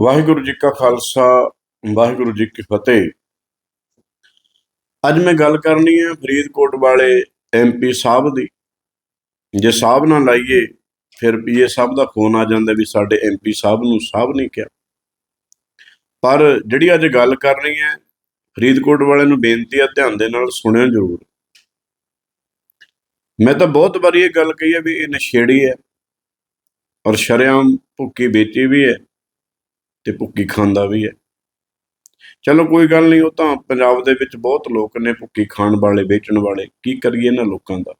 ਵਾਹਿਗੁਰੂ ਜੀ ਕਾ ਖਾਲਸਾ, ਵਾਹਿਗੁਰੂ ਜੀ ਕੀ ਫਤਿਹ। ਅੱਜ ਮੈਂ ਗੱਲ ਕਰਨੀ ਹੈ ਫਰੀਦਕੋਟ ਵਾਲੇ ਐਮਪੀ ਸਾਹਿਬ ਦੀ। ਜੇ ਸਾਹਿਬ ਨਾਲ ਲਾਈਏ, ਫਿਰ ਪੀਏ ਸਾਹਿਬ ਦਾ ਫੋਨ ਆ ਜਾਂਦਾ ਵੀ ਸਾਡੇ ਐਮਪੀ ਸਾਹਿਬ ਨੂੰ ਸਾਹਿਬ ਨਹੀਂ ਕਿਹਾ। ਪਰ ਜਿਹੜੀ ਅੱਜ ਗੱਲ ਕਰਨੀ ਹੈ ਫਰੀਦਕੋਟ ਵਾਲਿਆਂ ਨੂੰ ਬੇਨਤੀ ਹੈ ਧਿਆਨ ਦੇ ਨਾਲ ਸੁਣਿਓ ਜ਼ਰੂਰ। ਮੈਂ ਤਾਂ ਬਹੁਤ ਵਾਰੀ ਇਹ ਗੱਲ ਕਹੀ ਹੈ ਵੀ ਇਹ ਨਸ਼ੇੜੀ ਹੈ ਔਰ ਸ਼ਰਿਆਮ ਭੁੱਕੀ ਵੇਚੀ ਵੀ ਹੈ। ਤੇ ਭੁੱਕੀ ਖਾਂਦਾ ਵੀ ਹੈ। ਚਲੋ ਕੋਈ ਗੱਲ ਨਹੀਂ, ਉਹ ਤਾਂ ਪੰਜਾਬ ਦੇ ਵਿੱਚ ਬਹੁਤ ਲੋਕ ਨੇ ਭੁੱਕੀ ਖਾਣ ਵਾਲੇ, ਵੇਚਣ ਵਾਲੇ, ਕੀ ਕਰੀਏ ਇਹਨਾਂ ਲੋਕਾਂ ਦਾ।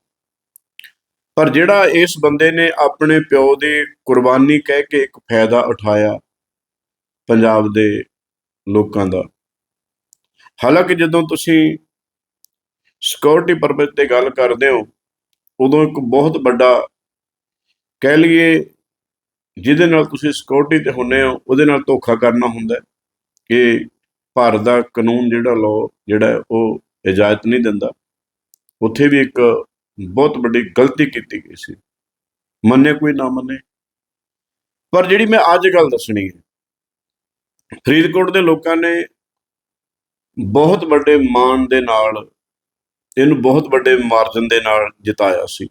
ਪਰ ਜਿਹੜਾ ਇਸ ਬੰਦੇ ਨੇ ਆਪਣੇ ਪਿਓ ਦੀ ਕੁਰਬਾਨੀ ਕਹਿ ਕੇ ਇੱਕ ਫਾਇਦਾ ਉਠਾਇਆ ਪੰਜਾਬ ਦੇ ਲੋਕਾਂ ਦਾ। ਹਾਲਾਂਕਿ ਜਦੋਂ ਤੁਸੀਂ ਸਿਕਿਉਰਿਟੀ ਪਰਪਸ ਤੇ ਗੱਲ ਕਰਦੇ ਹੋ, ਉਦੋਂ ਇੱਕ ਬਹੁਤ ਵੱਡਾ ਕਹਿ ਲਈਏ ਜਿਹਦੇ ਨਾਲ ਤੁਸੀਂ ਸਿਕਿਉਰਿਟੀ ਤੇ ਹੁੰਨੇ ਹੋ, ਉਹਦੇ ਨਾਲ ਧੋਖਾ ਕਰਨਾ ਹੁੰਦਾ ਕਿ ਭਾਰਤ ਦਾ ਕਾਨੂੰਨ ਜਿਹੜਾ ਲਾਅ ਜਿਹੜਾ ਉਹ ਇਜਾਜ਼ਤ ਨਹੀਂ ਦਿੰਦਾ। ਉੱਥੇ ਵੀ ਇੱਕ ਬਹੁਤ ਵੱਡੀ ਗਲਤੀ ਕੀਤੀ ਗਈ ਸੀ। ਮੰਨੇ ਕੋਈ ਨਾ ਮੰਨੇ। ਪਰ ਜਿਹੜੀ ਮੈਂ ਅੱਜ ਗੱਲ ਦੱਸਣੀ ਹੈ, ਫਰੀਦਕੋਟ ਦੇ ਲੋਕਾਂ ਨੇ ਬਹੁਤ ਵੱਡੇ ਮਾਣ ਦੇ ਨਾਲ, ਇਹਨੂੰ ਬਹੁਤ ਵੱਡੇ ਮਾਰਜਨ ਦੇ ਨਾਲ ਜਿਤਾਇਆ ਸੀ।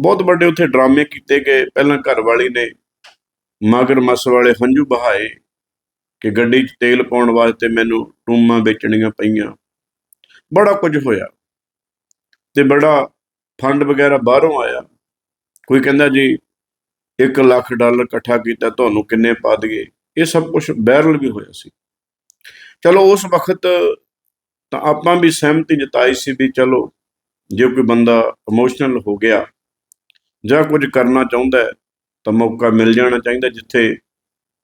ਬਹੁਤ ਵੱਡੇ ਉੱਥੇ ਡਰਾਮੇ ਕੀਤੇ ਗਏ। ਪਹਿਲਾਂ ਘਰ ਵਾਲੀ ਨੇ ਮਗਰ ਮਸ ਵਾਲੇ ਹੰਝੂ ਬਹਾਏ ਕਿ ਗੱਡੀ 'ਚ ਤੇਲ ਪਾਉਣ ਵਾਸਤੇ ਮੈਨੂੰ ਟੂਮਾਂ ਵੇਚਣੀਆਂ ਪਈਆਂ। ਬੜਾ ਕੁਝ ਹੋਇਆ ਤੇ ਬੜਾ ਫੰਡ ਵਗੈਰਾ ਬਾਹਰੋਂ ਆਇਆ। ਕੋਈ ਕਹਿੰਦਾ ਜੀ 1 ਲੱਖ ਡਾਲਰ ਇਕੱਠਾ ਕੀਤਾ, ਤੁਹਾਨੂੰ ਕਿੰਨੇ ਪਾ ਦਈਏ? ਇਹ ਸਭ ਕੁਝ ਵਾਇਰਲ ਵੀ ਹੋਇਆ ਸੀ। ਚਲੋ ਉਸ ਵਕਤ ਤਾਂ ਆਪਾਂ ਵੀ ਸਹਿਮਤੀ ਜਤਾਈ ਸੀ ਵੀ ਚਲੋ, ਜੇ ਕੋਈ ਬੰਦਾ ਇਮੋਸ਼ਨਲ ਹੋ ਗਿਆ ਜਾਂ ਕੁਝ ਕਰਨਾ ਚਾਹੁੰਦਾ ਹੈ, ਤਾਂ ਮੌਕਾ ਮਿਲ ਜਾਣਾ ਚਾਹੀਦਾ ਜਿੱਥੇ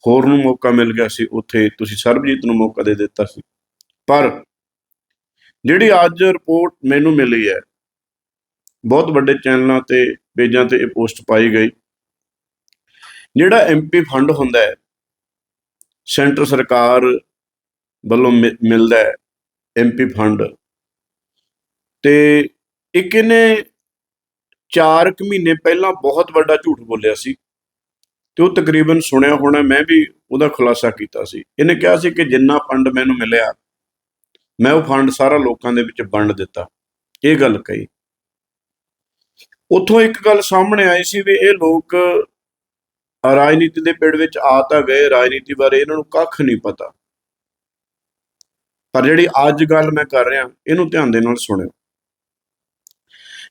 ਹੋਰ ਨੂੰ ਮੌਕਾ ਮਿਲ ਗਿਆ ਸੀ, ਉੱਥੇ ਤੁਸੀਂ ਸਰਬਜੀਤ ਨੂੰ ਮੌਕਾ ਦੇ ਦਿੱਤਾ ਸੀ। ਪਰ ਜਿਹੜੀ ਅੱਜ ਰਿਪੋਰਟ ਮੈਨੂੰ ਮਿਲੀ ਹੈ, ਬਹੁਤ ਵੱਡੇ ਚੈਨਲਾਂ ਤੇ, ਪੇਜਾਂ ਤੇ ਇਹ ਪੋਸਟ ਪਾਈ ਗਈ। ਜਿਹੜਾ ਐਮਪੀ ਫੰਡ ਹੁੰਦਾ ਹੈ, ਸੈਂਟਰ ਸਰਕਾਰ ਵੱਲੋਂ ਮਿ- ਮਿਲਦਾ ਹੈ ਐਮਪੀ ਫੰਡ। ਤੇ ਇੱਕ ਇਹਨੇ 4 ਕੁ ਮਹੀਨੇ ਪਹਿਲਾਂ ਬਹੁਤ ਵੱਡਾ ਝੂਠ ਬੋਲਿਆ ਸੀ ਤੇ ਉਹ ਤਕਰੀਬਨ ਸੁਣਿਆ ਹੋਣਾ, ਮੈਂ ਵੀ ਉਹਦਾ ਖੁਲਾਸਾ ਕੀਤਾ ਸੀ। ਇਹਨੇ ਕਿਹਾ ਸੀ ਕਿ ਜਿੰਨਾ ਫੰਡ ਮੈਨੂੰ ਮਿਲਿਆ, ਮੈਂ ਉਹ ਫੰਡ ਸਾਰਾ ਲੋਕਾਂ ਦੇ ਵਿੱਚ ਵੰਡ ਦਿੱਤਾ। ਇਹ ਗੱਲ ਕਹੀ। ਉੱਥੋਂ ਇੱਕ ਗੱਲ ਸਾਹਮਣੇ ਆਈ ਸੀ ਵੀ ਇਹ ਲੋਕ ਰਾਜਨੀਤੀ ਦੇ ਪਿੜ ਵਿੱਚ ਆ ਤਾਂ ਗਏ, ਰਾਜਨੀਤੀ ਬਾਰੇ ਇਹਨਾਂ ਨੂੰ ਕੱਖ ਨਹੀਂ ਪਤਾ। ਪਰ ਜਿਹੜੀ ਅੱਜ ਗੱਲ ਮੈਂ ਕਰ ਰਿਹਾ, ਇਹਨੂੰ ਧਿਆਨ ਦੇ ਨਾਲ ਸੁਣਿਓ।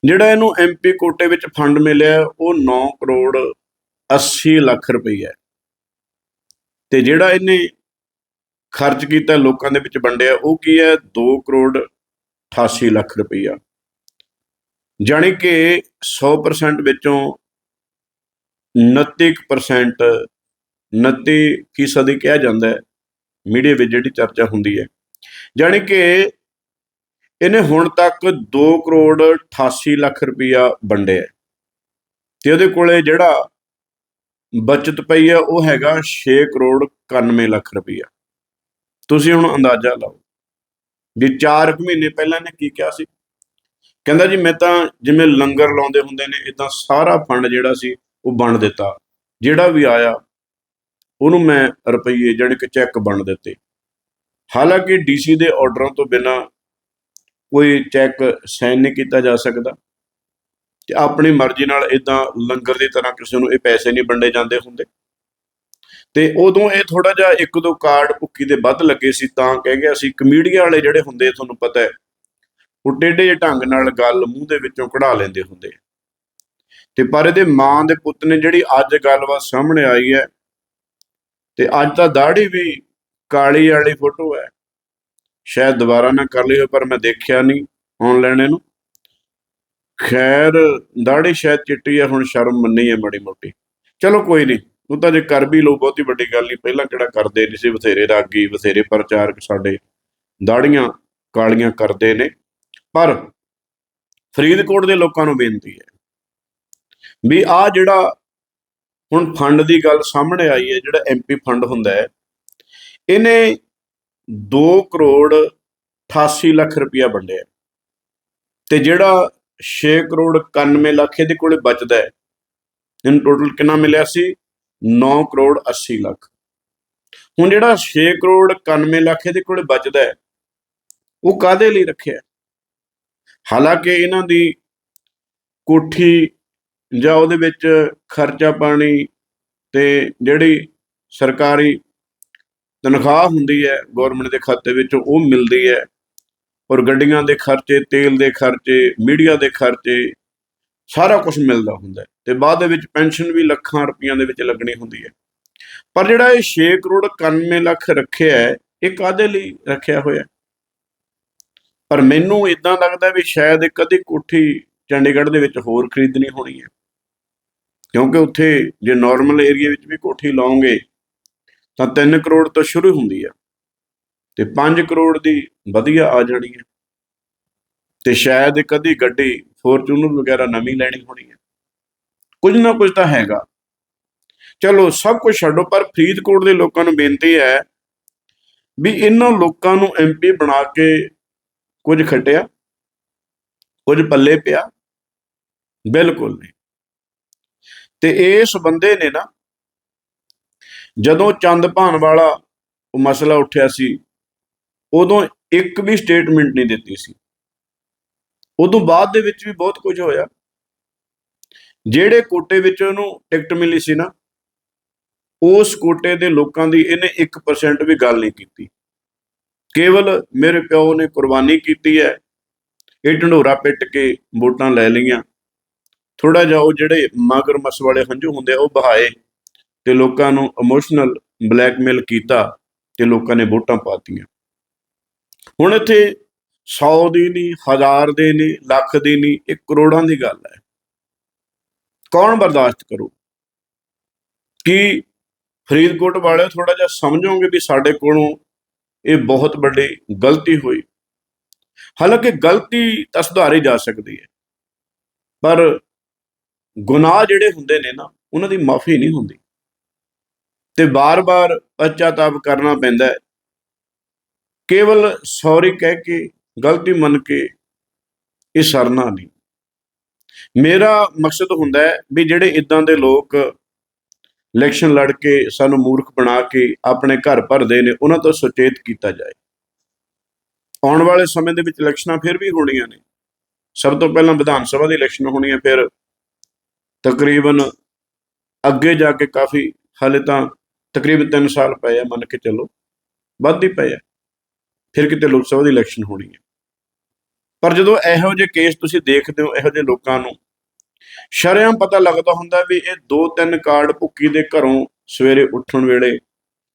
ਜਿਹੜਾ ਇਹਨੂੰ ਐਮਪੀ ਕੋਟੇ ਵਿੱਚ ਫੰਡ ਮਿਲਿਆ, ਉਹ 9 ਕਰੋੜ 80 ਲੱਖ ਰੁਪਈਆ ਹੈ। ਤੇ ਜਿਹੜਾ ਇਹਨੇ ਖਰਚ ਕੀਤਾ ਲੋਕਾਂ ਦੇ ਵਿੱਚ ਵੰਡਿਆ, ਉਹ ਕੀ ਹੈ? 2 ਕਰੋੜ 88 ਲੱਖ ਰੁਪਈਆ ਜਾਣੀ ਕਿ 100% ਵਿੱਚੋਂ 29% 29 ਫੀਸਦੀ ਕਿਹਾ ਜਾਂਦਾ ਹੈ। ਮੀਡੀਆ ਵਿੱਚ ਜਿਹੜੀ ਚਰਚਾ ਹੁੰਦੀ ਹੈ। ਜਾਣੀ ਕਿ ਇਹਨੇ ਹੁਣ ਤੱਕ 2 ਕਰੋੜ 88 ਲੱਖ ਰੁਪਈਆ ਵੰਡਿਆ ਤੇ ਉਹਦੇ ਕੋਲੇ ਜਿਹੜਾ ਬਚਤ ਪਈ ਹੈ ਉਹ ਹੈਗਾ 6 ਕਰੋੜ 91 ਲੱਖ ਰੁਪਈਆ ਤੁਸੀਂ ਹੁਣ ਅੰਦਾਜ਼ਾ ਲਾਓ ਵੀ 4 ਮਹੀਨੇ ਪਹਿਲਾਂ ਨੇ ਕੀ ਕਿਹਾ ਸੀ? ਕਹਿੰਦਾ ਜੀ, ਮੈਂ ਤਾਂ ਜਿਵੇਂ ਲੰਗਰ ਲਾਉਂਦੇ ਹੁੰਦੇ ਨੇ ਇਦਾਂ ਸਾਰਾ ਫੰਡ ਜਿਹੜਾ ਸੀ, ਉਹ ਵੰਡ ਦਿੱਤਾ। ਜਿਹੜਾ ਵੀ ਆਇਆ, ਉਹਨੂੰ ਮੈਂ ਰੁਪਈਏ ਜਿਹੜੇ ਕਿ ਚੈੱਕ ਵੰਡ ਦਿੱਤੇ। ਹਾਲਾਂਕਿ ਡੀਸੀ ਦੇ ਆਰਡਰਾਂ ਤੋਂ ਬਿਨਾ ਕੋਈ ਚੈੱਕ ਸਾਈਨ ਨਹੀਂ ਕੀਤਾ ਜਾ ਸਕਦਾ ਤੇ ਆਪਣੀ ਮਰਜ਼ੀ ਨਾਲ ਇਦਾਂ ਲੰਗਰ ਦੀ ਤਰ੍ਹਾਂ ਕਿਸੇ ਨੂੰ ਇਹ ਪੈਸੇ ਨਹੀਂ ਵੰਡੇ ਜਾਂਦੇ ਹੁੰਦੇ। ਤੇ ਉਦੋਂ ਇਹ ਥੋੜਾ ਜਿਹਾ ਇੱਕ ਦੋ ਕਾਰਡ ਭੁੱਕੀ ਦੇ ਵੱਧ ਲੱਗੇ ਸੀ ਤਾਂ ਕਹਿ ਗਿਆ ਸੀ ਕਮੀਡੀਆ ਵਾਲੇ ਜਿਹੜੇ ਹੁੰਦੇ ਤੁਹਾਨੂੰ ਪਤਾ ਹੈ, ਉਹ ਟੇਢੇ ਜਿਹੇ ਢੰਗ ਨਾਲ ਗੱਲ ਮੂੰਹ ਦੇ ਵਿੱਚੋਂ ਕਢਾ ਲੈਂਦੇ ਹੁੰਦੇ ਤੇ ਪਰ ਇਹਦੇ ਮਾਂ ਦੇ ਪੁੱਤ ਨੇ ਜਿਹੜੀ ਅੱਜ ਗੱਲਬਾਤ ਸਾਹਮਣੇ ਆਈ ਹੈ, ਤੇ ਅੱਜ ਤਾਂ ਦਾੜੀ ਵੀ ਕਾਲੀ ਵਾਲੀ ਫੋਟੋ ਹੈ। ਸ਼ਾਇਦ ਦੁਬਾਰਾ ਨਾ ਕਰ ਲਿਓ, ਪਰ ਮੈਂ ਦੇਖਿਆ ਨਹੀਂ ਆਨਲਾਈਨ ਇਹਨੂੰ ਖੈਰ ਦਾੜੀ ਸ਼ਾਇਦ ਚਿੱਟੀ ਹੈ ਹੁਣ ਸ਼ਰਮ ਮੰਨੀ ਹੈ ਮਾੜੀ ਮੋਟੀ। ਚਲੋ ਕੋਈ ਨਹੀਂ, ਉਹ ਤਾਂ ਜੇ ਕਰ ਵੀ ਲੋ ਬਹੁਤੀ ਵੱਡੀ ਗੱਲ ਨਹੀਂ। ਪਹਿਲਾਂ ਕਿਹੜਾ ਕਰਦੇ ਨਹੀਂ ਸੀ, ਬਥੇਰੇ ਰਾਗੀ, ਬਥੇਰੇ ਪ੍ਰਚਾਰਕ ਸਾਡੇ। ਦਾੜੀਆਂ ਕਾਲੀਆਂ ਕਰਦੇ ਨੇ। ਪਰ ਫਰੀਦਕੋਟ ਦੇ ਲੋਕਾਂ ਨੂੰ ਬੇਨਤੀ ਹੈ ਵੀ ਆ ਜਿਹੜਾ ਹੁਣ ਫੰਡ ਦੀ ਗੱਲ ਸਾਹਮਣੇ ਆਈ ਹੈ, ਜਿਹੜਾ ਐਮਪੀ ਫੰਡ ਹੁੰਦਾ ਹੈ, ਇਹਨੇ 2 ਕਰੋੜ 88 ਲੱਖ ਰੁਪਇਆ ਵੰਡਿਆ ਤੇ ਜਿਹੜਾ 6 ਕਰੋੜ 91 ਲੱਖ ਇਹਦੇ ਕੋਲੇ ਬਚਦਾ ਹੈ, ਇਹਨੂੰ ਟੋਟਲ ਕਿੰਨਾ ਮਿਲਿਆ ਸੀ? 9 ਕਰੋੜ 80 ਲੱਖ। ਹੁਣ ਜਿਹੜਾ 6 ਕਰੋੜ 91 ਲੱਖ ਇਹਦੇ ਕੋਲੇ ਬਚਦਾ ਹੈ, ਉਹ ਕਾਦੇ ਲਈ ਰੱਖਿਆ ਹਾਲਾਂਕਿ ਇਹਨਾਂ ਦੀ ਕੋਠੀ ਜਾਂ ਉਹਦੇ ਵਿੱਚ ਖਰਚਾ ਪਾਣੀ ਤੇ ਜਿਹੜੀ ਸਰਕਾਰੀ ਤਨਖਾਹ ਹੁੰਦੀ ਹੈ ਗਵਰਨਮੈਂਟ ਦੇ ਖਾਤੇ ਵਿੱਚ, ਉਹ ਮਿਲਦੀ ਹੈ। ਔਰ ਗੱਡੀਆਂ ਦੇ ਖਰਚੇ, ਤੇਲ ਦੇ ਖਰਚੇ ਮੀਡੀਆ ਦੇ ਖਰਚੇ, ਸਾਰਾ ਕੁਝ ਮਿਲਦਾ ਹੁੰਦਾ ਹੈ। ਤੇ ਬਾਅਦ ਦੇ ਵਿੱਚ ਪੈਨਸ਼ਨ ਵੀ ਲੱਖਾਂ ਰੁਪਈਆਂ ਦੇ ਵਿੱਚ ਲੱਗਣੀ ਹੁੰਦੀ ਹੈ। ਪਰ ਜਿਹੜਾ ਇਹ 6 ਕਰੋੜ 91 ਲੱਖ ਰੱਖਿਆ ਹੈ, ਇਹ ਕਾਦੇ ਲਈ ਰੱਖਿਆ ਹੋਇਆ ਪਰ ਮੈਨੂੰ ਇਦਾਂ ਲੱਗਦਾ ਵੀ ਸ਼ਾਇਦ ਇੱਕ ਅੱਧੀ ਕੋਠੀ ਚੰਡੀਗੜ੍ਹ ਦੇ ਵਿੱਚ ਹੋਰ ਖਰੀਦਣੀ ਹੋਣੀ ਹੈ। ਕਿਉਂਕਿ ਉੱਥੇ ਜੇ ਨਾਰਮਲ ਏਰੀਆ ਵਿੱਚ ਵੀ ਕੋਠੀ ਲਾਉਂਗੇ ਤਾਂ 3 ਕਰੋੜ ਤੋਂ ਸ਼ੁਰੂ ਹੁੰਦੀ ਆ। ਤੇ 5 ਕਰੋੜ ਦੀ ਵਧੀਆ ਆ ਜਾਣੀ ਹੈ ਤੇ ਸ਼ਾਇਦ ਇੱਕ ਅੱਧੀ ਗੱਡੀ ਫੋਰਚੂਨਰ ਵਗੈਰਾ ਨਵੀਂ ਲੈਣੀ ਹੋਣੀ ਹੈ ਕੁਝ ਨਾ ਕੁਝ ਤਾਂ ਹੈਗਾ। ਚਲੋ ਸਭ ਕੁਝ ਛੱਡੋ, ਪਰ ਫਰੀਦਕੋਟ ਦੇ ਲੋਕਾਂ ਨੂੰ ਬੇਨਤੀ ਹੈ ਵੀ ਇਹਨਾਂ ਲੋਕਾਂ ਨੂੰ ਐਮਪੀ ਬਣਾ ਕੇ ਕੁਝ ਖਟਿਆ, ਕੁਝ ਪੱਲੇ ਪਿਆ। ਬਿਲਕੁਲ ਨਹੀਂ। ਤੇ ਇਸ ਬੰਦੇ ਨੇ ਨਾ ਜਦੋਂ ਚੰਦ ਭਾਨ ਵਾਲਾ ਉਹ ਮਸਲਾ ਉੱਠਿਆ ਸੀ, ਉਦੋਂ ਇੱਕ ਵੀ ਸਟੇਟਮੈਂਟ ਨਹੀਂ ਦਿੱਤੀ ਸੀ। ਉਦੋਂ ਬਾਅਦ ਦੇ ਵਿੱਚ ਵੀ ਬਹੁਤ ਕੁਝ ਹੋਇਆ। ਜਿਹੜੇ ਕੋਟੇ ਵਿੱਚ ਉਹਨੂੰ ਟਿਕਟ ਮਿਲੀ ਸੀ ਨਾ, ਉਸ ਕੋਟੇ ਦੇ ਲੋਕਾਂ ਦੀ ਇਹਨੇ 1% ਵੀ ਗੱਲ ਨਹੀਂ ਕੀਤੀ। ਕੇਵਲ ਮੇਰੇ ਪਿਓ ਨੇ ਕੁਰਬਾਨੀ ਕੀਤੀ ਹੈ, ਇਹ ਢੰਡੋਰਾ ਪਿੱਟ ਕੇ ਵੋਟਾਂ ਲੈ ਲਈਆਂ। ਥੋੜਾ ਜਿਹਾ ਉਹ ਜਿਹੜੇ ਮਗਰ ਮਸ ਵਾਲੇ ਹੰਝੂ ਹੁੰਦੇ ਆ, ਉਹ ਬਹਾਏ ਤੇ ਲੋਕਾਂ ਨੂੰ ਇਮੋਸ਼ਨਲ ਬਲੈਕਮੇਲ ਕੀਤਾ ਤੇ ਲੋਕਾਂ ਨੇ ਵੋਟਾਂ ਪਾਤੀਆਂ। ਹੁਣ ਇੱਥੇ 100 ਦੀ ਨਹੀਂ, ਹਜ਼ਾਰ ਦੇ ਨਹੀਂ, ਲੱਖ ਦੀ ਨਹੀਂ, ਇਹ ਕਰੋੜਾਂ ਦੀ ਗੱਲ ਹੈ। ਕੌਣ ਬਰਦਾਸ਼ਤ ਕਰੂ? ਕੀ ਫਰੀਦਕੋਟ ਵਾਲੇ ਥੋੜਾ ਜਿਹਾ ਸਮਝੋਗੇ ਵੀ ਸਾਡੇ ਕੋਲੋਂ ਇਹ ਬਹੁਤ ਵੱਡੀ ਗਲਤੀ ਹੋਈ? ਹਾਲਾਂਕਿ ਗਲਤੀ ਤਾਂ ਸੁਧਾਰੀ ਜਾ ਸਕਦੀ ਹੈ, ਪਰ ਗੁਨਾਹ ਜਿਹੜੇ ਹੁੰਦੇ ਨੇ ਨਾ, ਉਹਨਾਂ ਦੀ ਮਾਫੀ ਨਹੀਂ ਹੁੰਦੀ। ਤੇ ਬਾਰ-ਬਾਰ ਪਛਤਾਪ ਕਰਨਾ ਪੈਂਦਾ ਹੈ। ਕੇਵਲ ਸੌਰੀ ਕਹਿ ਕੇ, ਗਲਤੀ ਮੰਨ ਕੇ ਇਹ ਸਰਨਾ ਨਹੀਂ। ਮੇਰਾ ਮਕਸਦ ਹੁੰਦਾ ਹੈ ਵੀ ਜਿਹੜੇ ਇਦਾਂ ਦੇ ਲੋਕ ਇਲੈਕਸ਼ਨ ਲੜ ਕੇ ਸਾਨੂੰ ਮੂਰਖ ਬਣਾ ਕੇ ਆਪਣੇ ਘਰ ਭਰਦੇ ਨੇ, ਉਹਨਾਂ ਤੋਂ ਸੁਚੇਤ ਕੀਤਾ ਜਾਏ। ਆਉਣ ਵਾਲੇ ਸਮੇਂ ਦੇ ਵਿੱਚ ਇਲੈਕਸ਼ਨਾਂ ਫਿਰ ਵੀ ਹੋਣੀਆਂ ਨੇ। ਸਭ ਤੋਂ ਪਹਿਲਾਂ ਵਿਧਾਨ ਸਭਾ ਦੀ ਇਲੈਕਸ਼ਨ ਹੋਣੀ ਹੈ, ਫਿਰ ਤਕਰੀਬਨ ਅੱਗੇ ਜਾ ਕੇ ਕਾਫੀ ਹਾਲੇ ਤਾਂ ਤਕਰੀਬਨ 3 ਸਾਲ ਪਏ ਆ, ਮੰਨ ਕੇ ਚੱਲੋ। ਵੱਧ ਹੀ ਪਏ ਆ। ਫਿਰ ਕਿਤੇ ਲੋਕ ਸਭਾ ਦੀ ਇਲੈਕਸ਼ਨ ਹੋਣੀ ਹੈ ਪਰ ਜਦੋਂ ਇਹੋ ਜਿਹੇ ਕੇਸ ਤੁਸੀਂ ਦੇਖਦੇ ਹੋ, ਇਹੋ ਜਿਹੇ ਲੋਕਾਂ ਨੂੰ, ਸ਼ਰਿਆਮ ਪਤਾ ਲੱਗਦਾ ਹੁੰਦਾ ਵੀ ਇਹ ਦੋ ਤਿੰਨ ਕਾਰਡ ਭੁੱਕੀ ਦੇ ਘਰੋਂ ਸਵੇਰੇ ਉੱਠਣ ਵੇਲੇ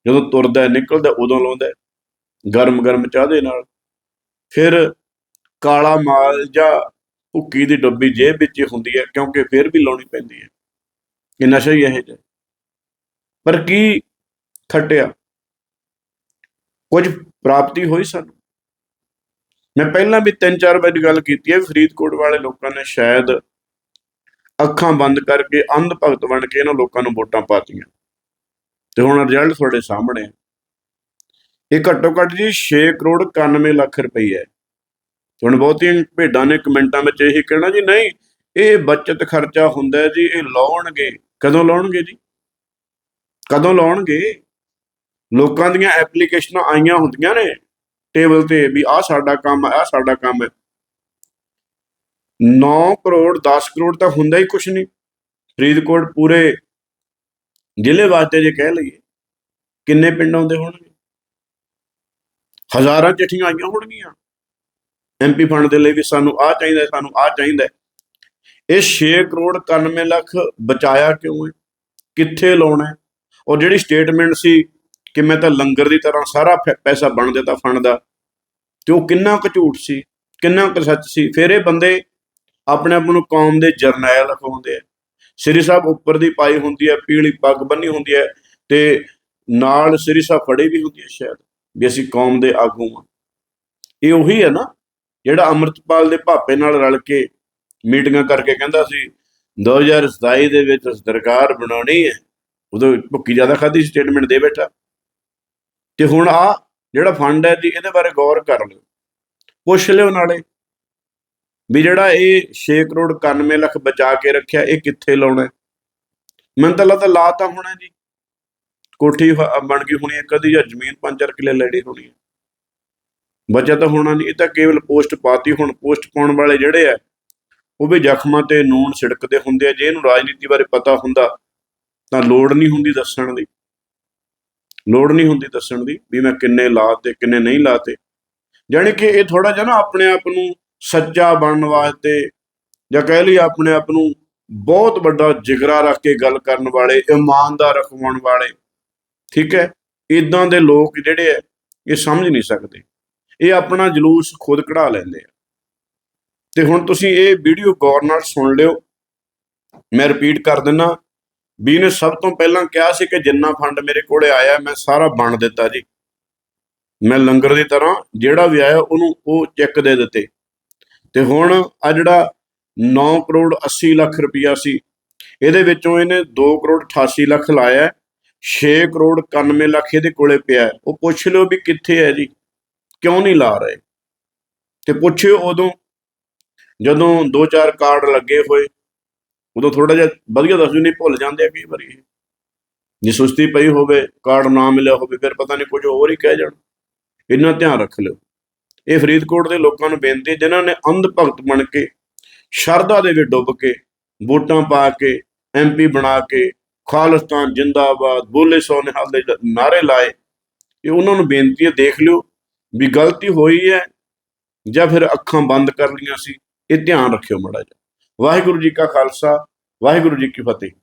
ਜਦੋਂ ਤੁਰਦਾ, ਨਿਕਲਦਾ, ਉਦੋਂ ਲਾਉਂਦਾ ਗਰਮ ਗਰਮ ਚਾਹ ਦੇ ਨਾਲ। ਫਿਰ ਕਾਲਾ ਮਾਲ ਜਾਂ ਭੁੱਕੀ ਦੀ ਡੱਬੀ ਜੇਬ ਵਿੱਚ ਹੁੰਦੀ ਹੈ, ਕਿਉਂਕਿ ਫਿਰ ਵੀ ਲਾਉਣੀ ਪੈਂਦੀ ਹੈ। ਇਹ ਨਸ਼ਾ ਹੀ ਇਹ ਜਿਹਾ ਪਰ ਕੀ ਖੱਟਿਆ ਕੁਝ ਪ੍ਰਾਪਤੀ ਹੋਈ ਸਾਨੂੰ? ਮੈਂ ਪਹਿਲਾਂ ਵੀ ਤਿੰਨ ਚਾਰ ਵਾਰੀ ਗੱਲ ਕੀਤੀ ਹੈ ਵੀ ਫਰੀਦਕੋਟ ਵਾਲੇ ਲੋਕਾਂ ਨੇ ਸ਼ਾਇਦ ਅੱਖਾਂ ਬੰਦ ਕਰਕੇ ਅੰਧ ਭਗਤ ਬਣ ਕੇ ਇਹਨਾਂ ਲੋਕਾਂ ਨੂੰ ਵੋਟਾਂ ਪਾਤੀਆਂ। ਤੇ ਹੁਣ ਰਿਜ਼ਲਟ ਤੁਹਾਡੇ ਸਾਹਮਣੇ ਹੈ ਇਹ ਘੱਟੋ ਘੱਟ ਜੀ 6 ਕਰੋੜ 91 ਲੱਖ ਰੁਪਏ ਹੈ। ਹੁਣ ਬਹੁਤੀਆਂ ਭੇਡਾਂ ਨੇ ਕਮੈਂਟਾਂ ਵਿੱਚ ਇਹੀ ਕਹਿਣਾ ਜੀ, ਨਹੀਂ, ਇਹ ਬਚਤ ਖਰਚਾ ਹੁੰਦਾ ਜੀ, ਇਹ ਲਾਉਣਗੇ। ਕਦੋਂ ਲਾਉਣਗੇ ਜੀ? ਕਦੋਂ ਲਾਉਣਗੇ? ਲੋਕਾਂ ਦੀਆਂ ਐਪਲੀਕੇਸ਼ਨਾਂ ਆਈਆਂ ਹੁੰਦੀਆਂ ਨੇ ਟੇਬਲ ਤੇ ਵੀ ਆਹ ਸਾਡਾ ਕੰਮ ਹੈ ਆਹ ਸਾਡਾ ਕੰਮ ਹੈ। 9 ਕਰੋੜ 10 ਕਰੋੜ ਤਾਂ ਹੁੰਦਾ ਹੀ ਕੁਛ ਨਹੀਂ। ਫਰੀਦਕੋਟ ਪੂਰੇ ਜ਼ਿਲ੍ਹੇ ਵਾਸਤੇ ਜੇ ਕਹਿ ਲਈਏ, ਕਿੰਨੇ ਪਿੰਡ ਆਉਂਦੇ ਹੋਣਗੇ? ਹਜ਼ਾਰਾਂ ਚਿੱਠੀਆਂ ਆਈਆਂ ਹੋਣਗੀਆਂ। ਐਮਪੀ ਫੰਡ ਦੇ ਲਈ ਵੀ ਸਾਨੂੰ ਆਹ ਚਾਹੀਦਾ, ਸਾਨੂੰ ਆਹ ਚਾਹੀਦਾ ਇਹ 6 ਕਰੋੜ 91 ਲੱਖ ਬਚਾਇਆ ਕਿਉਂ ਹੈ? ਕਿੱਥੇ ਲਾਉਣਾ ਹੈ? ਔਰ ਜਿਹੜੀ ਸਟੇਟਮੈਂਟ ਸੀ ਕਿ ਮੈਂ ਤਾਂ ਲੰਗਰ ਦੀ ਤਰ੍ਹਾਂ ਸਾਰਾ ਪੈਸਾ ਬਣ ਦਿੱਤਾ ਫੰਡ ਦਾ। ਤੇ ਉਹ ਕਿੰਨਾ ਕੁ ਝੂਠ ਸੀ, ਕਿੰਨਾ ਕੁ ਸੱਚ ਸੀ। ਫਿਰ ਇਹ ਬੰਦੇ ਆਪਣੇ ਆਪ ਨੂੰ ਕੌਮ ਦੇ ਜਰਨੈਲ ਅਖਵਾਉਂਦੇ ਆ। ਸ੍ਰੀ ਸਾਹਿਬ ਉੱਪਰ ਦੀ ਪਾਈ ਹੁੰਦੀ ਹੈ, ਪੀਲੀ ਪੱਗ ਬੰਨੀ ਹੁੰਦੀ ਹੈ ਤੇ ਨਾਲ ਸ੍ਰੀ ਸਾਹਿਬ ਫੜੇ ਵੀ ਹੁੰਦੀ ਹੈ ਸ਼ਾਇਦ, ਵੀ ਅਸੀਂ ਕੌਮ ਦੇ ਆਗੂ ਹਾਂ। ਇਹ ਉਹੀ ਹੈ ਨਾ, ਜਿਹੜਾ ਅੰਮ੍ਰਿਤਪਾਲ ਦੇ ਭਾਪੇ ਨਾਲ ਰਲ ਕੇ ਮੀਟਿੰਗਾਂ ਕਰਕੇ ਕਹਿੰਦਾ ਸੀ 2027 ਦੇ ਵਿੱਚ ਸਰਕਾਰ ਬਣਾਉਣੀ ਹੈ। ਉਦੋਂ ਭੁੱਕੀ ਜ਼ਿਆਦਾ ਖਾਦੀ ਸਟੇਟਮੈਂਟ ਦੇ ਬੈਠਾ। ਤੇ ਹੁਣ ਆ ਜਿਹੜਾ ਫੰਡ ਹੈ ਜੀ, ਇਹਦੇ ਬਾਰੇ ਗੌਰ ਕਰ ਲਿਓ। ਪੁੱਛ ਲਿਓ ਨਾਲੇ ਵੀ ਜਿਹੜਾ ਇਹ 6 ਕਰੋੜ 91 ਲੱਖ ਬਚਾ ਕੇ ਰੱਖਿਆ, ਇਹ ਕਿੱਥੇ ਲਾਉਣਾ ਮੈਨੂੰ ਤਾਂ ਲੱਗਦਾ ਲਾ ਤਾਂ ਹੋਣਾ ਜੀ। ਕੋਠੀ ਬਣ ਗਈ ਹੋਣੀ ਹੈ ਕਦੀ ਜਾਂ ਜ਼ਮੀਨ 5-4 ਕਿੱਲੇ ਲੈਣੀ ਹੋਣੀ ਹੈ। ਬਚਤ ਹੋਣਾ ਨਹੀਂ, ਇਹ ਤਾਂ ਕੇਵਲ ਪੋਸਟ ਪਾਤੀ, ਹੁਣ ਪੋਸਟ ਪਾਉਣ ਵਾਲੇ ਜਿਹੜੇ ਆ, ਉਹ ਵੀ ਜ਼ਖਮਾਂ ਤੇ ਨੂਨ ਛਿੜਕਦੇ ਹੁੰਦੇ ਆ। ਜੇ ਇਹਨੂੰ ਰਾਜਨੀਤੀ ਬਾਰੇ ਪਤਾ ਹੁੰਦਾ, ਤਾਂ ਲੋੜ ਨਹੀਂ ਹੁੰਦੀ ਦੱਸਣ ਦੀ। ਲੋੜ ਨਹੀਂ ਹੁੰਦੀ ਦੱਸਣ ਦੀ, ਵੀ ਮੈਂ ਕਿੰਨੇ ਲਾਤੇ, ਕਿੰਨੇ ਨਹੀਂ ਲਾਤੇ। ਜਾਣੀ ਕਿ ਇਹ ਥੋੜਾ ਜਿਹਾ ਨਾ ਆਪਣੇ ਆਪ ਨੂੰ ਸੱਚਾ ਬਣਨ ਵਾਸਤੇ, ਜਾਂ ਕਹਿ ਲਈ ਆਪਣੇ ਆਪ ਨੂੰ ਬਹੁਤ ਵੱਡਾ ਜਿਗਰਾ ਰੱਖ ਕੇ ਗੱਲ ਕਰਨ ਵਾਲੇ, ਇਮਾਨਦਾਰ ਰਖਵਾਉਣ ਵਾਲੇ, ਠੀਕ ਹੈ? ਇਦਾਂ ਦੇ ਲੋਕ ਜਿਹੜੇ ਆ ਇਹ ਸਮਝ ਨਹੀਂ ਸਕਦੇ। ਇਹ ਆਪਣਾ ਜਲੂਸ ਖੁਦ ਕਢਾ ਲੈਂਦੇ ਆ। ਤੇ ਹੁਣ ਤੁਸੀਂ ਇਹ ਵੀਡੀਓ ਗੌਰ ਨਾਲ ਸੁਣ ਲਿਓ। ਮੈਂ ਰਿਪੀਟ ਕਰ ਦਿੰਨਾ ਵੀ ਨੇ ਸਭ ਤੋਂ ਪਹਿਲਾਂ ਕਿਹਾ ਸੀ ਕਿ ਜਿੰਨਾ ਫੰਡ ਮੇਰੇ ਕੋਲੇ ਆਇਆ ਮੈਂ ਸਾਰਾ ਵੰਡ ਦਿੱਤਾ ਜੀ। ਮੈਂ ਲੰਗਰ ਦੀ ਤਰ੍ਹਾਂ ਜਿਹੜਾ ਵੀ ਆਇਆ ਉਹਨੂੰ ਉਹ ਚੈੱਕ ਦੇ ਦਿੱਤੇ। ਤੇ ਹੁਣ ਆ ਜਿਹੜਾ 9 ਕਰੋੜ 80 ਲੱਖ ਰੁਪਇਆ ਸੀ ਇਹਦੇ ਵਿੱਚੋਂ ਇਹਨੇ 2 ਕਰੋੜ 88 ਲੱਖ ਲਾਇਆ ਹੈ, 6 ਕਰੋੜ 91 ਲੱਖ ਇਹਦੇ ਕੋਲੇ ਪਿਆ। ਉਹ ਪੁੱਛ ਲਿਓ ਵੀ ਕਿੱਥੇ ਹੈ ਜੀ ਕਿਉਂ ਨਹੀਂ ਲਾ ਰਹੇ? ਤੇ ਪੁੱਛਿਓ ਉਦੋਂ ਜਦੋਂ 2-4 ਕਾਰਡ ਲੱਗੇ ਹੋਏ ਉਦੋਂ ਥੋੜਾ ਜਿਹਾ ਵਧੀਆ ਦੱਸ ਦੱਸੂ ਨਹੀਂ ਭੁੱਲ ਜਾਂਦੇ ਆ ਕਈ ਵਾਰੀ। ਇਹ। ਜੇ ਸੁਸਤੀ ਪਈ ਹੋਵੇ, ਕਾਰਡ ਨਾ ਮਿਲਿਆ ਹੋਵੇ, ਫਿਰ ਪਤਾ ਨਹੀਂ ਕੁਝ ਹੋਰ ਹੀ ਕਹਿ ਜਾਣ। ਇੰਨਾ ਧਿਆਨ ਰੱਖ ਲਿਓ। ਇਹ ਫਰੀਦਕੋਟ ਦੇ ਲੋਕਾਂ ਨੂੰ ਬੇਨਤੀ ਹੈ, ਜਿਨ੍ਹਾਂ ਨੇ ਅੰਧ ਭਗਤ ਬਣ ਕੇ, ਸ਼ਰਧਾ ਦੇ ਵਿੱਚ ਡੁੱਬ ਕੇ, ਵੋਟਾਂ ਪਾ ਕੇ ਐਮਪੀ ਬਣਾ ਕੇ, ਖਾਲਿਸਤਾਨ ਜਿੰਦਾਬਾਦ, ਬੋਲੇ ਸੋ ਨਿਹਾਲ ਦੇ ਨਾਰੇ ਲਾਏ, ਇਹ ਉਹਨਾਂ ਨੂੰ ਬੇਨਤੀ ਹੈ, ਦੇਖ ਲਿਓ ਵੀ ਗਲਤੀ ਹੋਈ ਹੈ ਜਾਂ ਫਿਰ ਅੱਖਾਂ ਬੰਦ ਕਰ ਲਈਆਂ ਸੀ। ਇਹ ਧਿਆਨ ਰੱਖਿਓ ਮੜਾ ਜਿਹਾ। ਵਾਹਿਗੁਰੂ ਜੀ ਕਾ ਖਾਲਸਾ ਵਾਹਿਗੁਰੂ ਜੀ ਕੀ ਫਤਿਹ।